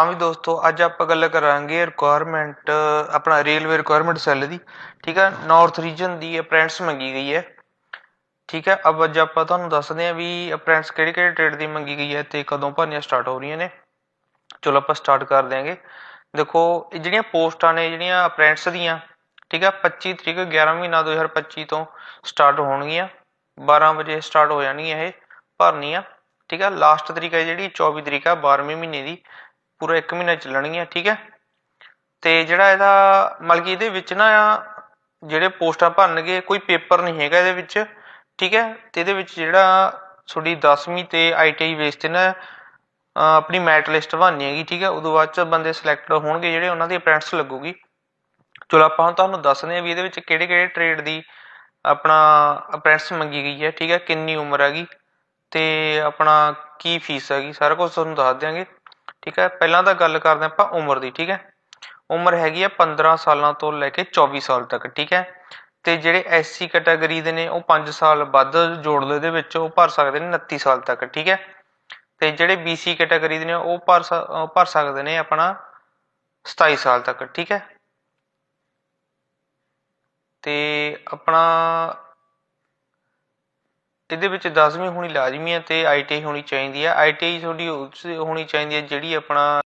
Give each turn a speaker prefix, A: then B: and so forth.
A: ਹਾਂ ਵੀ ਦੋਸਤੋ, ਅੱਜ ਆਪਾਂ ਗੱਲ ਕਰਾਂਗੇ ਰਿਕੁਆਇਰਮੈਂਟ ਆਪਣਾ ਰੇਲਵੇ ਰਿਕੁਆਇਰਮੈਂਟ ਸੈੱਲ ਦੀ। ਠੀਕ ਹੈ ਨਾਰਥ ਰੀਜਨ ਦੀ ਅਪ੍ਰੈਂਟਸ ਮੰਗੀ ਗਈ ਹੈ। ਠੀਕ ਹੈ ਅਬ ਅੱਜ ਆਪਾਂ ਤੁਹਾਨੂੰ ਦੱਸਦੇ ਹਾਂ ਵੀ ਅਪ੍ਰੈਂਟਸ ਕਿਹੜੇ ਕਿਹੜੇ ਟ੍ਰੇਡ ਦੀ ਮੰਗੀ ਗਈ ਹੈ ਤੇ ਕਦੋਂ ਭਰਨੀਆਂ ਸਟਾਰਟ ਹੋ ਰਹੀਆਂ ਨੇ। ਚਲੋ ਆਪਾਂ ਸਟਾਰਟ ਕਰ ਦਿਆਂਗੇ। ਦੇਖੋ ਜਿਹੜੀਆਂ ਪੋਸਟਾਂ ਨੇ, ਜਿਹੜੀਆਂ ਅਪ੍ਰੈਂਟਸ ਦੀਆਂ, ਠੀਕ ਹੈ 25 ਤਰੀਕ 11 ਮਹੀਨਾ 2025 ਤੋਂ ਸਟਾਰਟ ਹੋਣਗੀਆਂ। 12 ਵਜੇ ਸਟਾਰਟ ਹੋ ਜਾਣਗੀਆਂ ਇਹ ਭਰਨੀਆਂ। ਠੀਕ ਹੈ ਲਾਸਟ ਤਰੀਕ ਹੈ ਜਿਹੜੀ 24 ਤਰੀਕ ਆ 12ਵੇਂ ਮਹੀਨੇ ਦੀ। ਪੂਰਾ 1 ਮਹੀਨਾ ਚੱਲਣਗੀਆਂ, ਠੀਕ ਹੈ? ਤੇ ਜਿਹੜਾ ਇਹਦਾ, ਮਤਲਬ ਕਿ ਇਹਦੇ ਵਿੱਚ ਨਾ ਜਿਹੜੇ ਪੋਸਟਾਂ ਭਰਨਗੇ, ਕੋਈ ਪੇਪਰ ਨਹੀਂ ਹੈਗਾ ਇਹਦੇ ਵਿੱਚ, ਠੀਕ ਹੈ? ਤੇ ਇਹਦੇ ਵਿੱਚ ਜਿਹੜਾ ਤੁਹਾਡੀ 10ਵੀਂ ਤੇ ਆਈਟੀਆਈ ਬੇਸ ਤੇ ਨਾ ਆਪਣੀ ਮੈਟ ਲਿਸਟ ਬਣਨੀ ਹੈਗੀ, ਠੀਕ ਹੈ? ਉਦੋਂ ਬਾਅਦ ਚ ਬੰਦੇ ਸਿਲੈਕਟ ਹੋਣਗੇ ਜਿਹੜੇ ਉਹਨਾਂ ਦੀ ਅਪ੍ਰੈਂਟਿਸ ਲੱਗੂਗੀ। ਚਲੋ ਆਪਾਂ ਹੁਣ ਤੁਹਾਨੂੰ ਦੱਸਦੇ ਹਾਂ ਵੀ ਇਹਦੇ ਵਿੱਚ ਕਿਹੜੇ ਕਿਹੜੇ ਟ੍ਰੇਡ ਦੀ ਆਪਣਾ ਅਪ੍ਰੈਂਟਿਸ ਮੰਗੀ ਗਈ ਹੈ, ਠੀਕ ਹੈ? ਕਿੰਨੀ ਉਮਰ ਹੈਗੀ? ਤੇ ਆਪਣਾ ਕੀ ਫੀਸ ਹੈਗੀ? ਸਾਰਾ ਕੁਝ ਤੁਹਾਨੂੰ ਦੱਸ ਦਿਆਂਗੇ। ਠੀਕ ਹੈ, ਪਹਿਲਾਂ ਤਾਂ ਗੱਲ ਕਰਦੇ ਆਪਾਂ ਉਮਰ ਦੀ, ਠੀਕ ਹੈ। ਉਮਰ ਹੈਗੀ ਆ 15 ਸਾਲਾਂ ਤੋਂ ਲੈ ਕੇ 24 ਸਾਲ ਤੱਕ, ਠੀਕ ਹੈ। ਤੇ ਜਿਹੜੇ ਐਸਸੀ ਕੈਟਾਗਰੀ ਦੇ ਨੇ, ਉਹ 5 ਸਾਲ ਵੱਧ ਜੋੜ ਲਓ ਇਹਦੇ ਵਿੱਚ, ਉਹ ਭਰ ਸਕਦੇ ਨੇ 29 ਸਾਲ ਤੱਕ, ਠੀਕ ਹੈ। ਤੇ ਜਿਹੜੇ ਬੀਸੀ ਕੈਟਾਗਰੀ ਦੇ ਨੇ, ਉਹ ਭਰ ਭਰ ਸਕਦੇ ਨੇ ਆਪਣਾ 27 ਸਾਲ ਤੱਕ, ਠੀਕ ਹੈ। ਤੇ ਆਪਣਾ ਇਹਦੇ ਵਿੱਚ 10ਵੀਂ ਹੋਣੀ ਲਾਜ਼ਮੀ ਹੈ ਤੇ ਆਈ ਹੋਣੀ ਚਾਹੀਦੀ ਹੈ। ਆਈ ਟੀ ਆਈ ਤੁਹਾਡੀ ਉਸ ਹੋਣੀ ਚਾਹੀਦੀ ਹੈ ਜਿਹੜੀ ਆਪਣਾ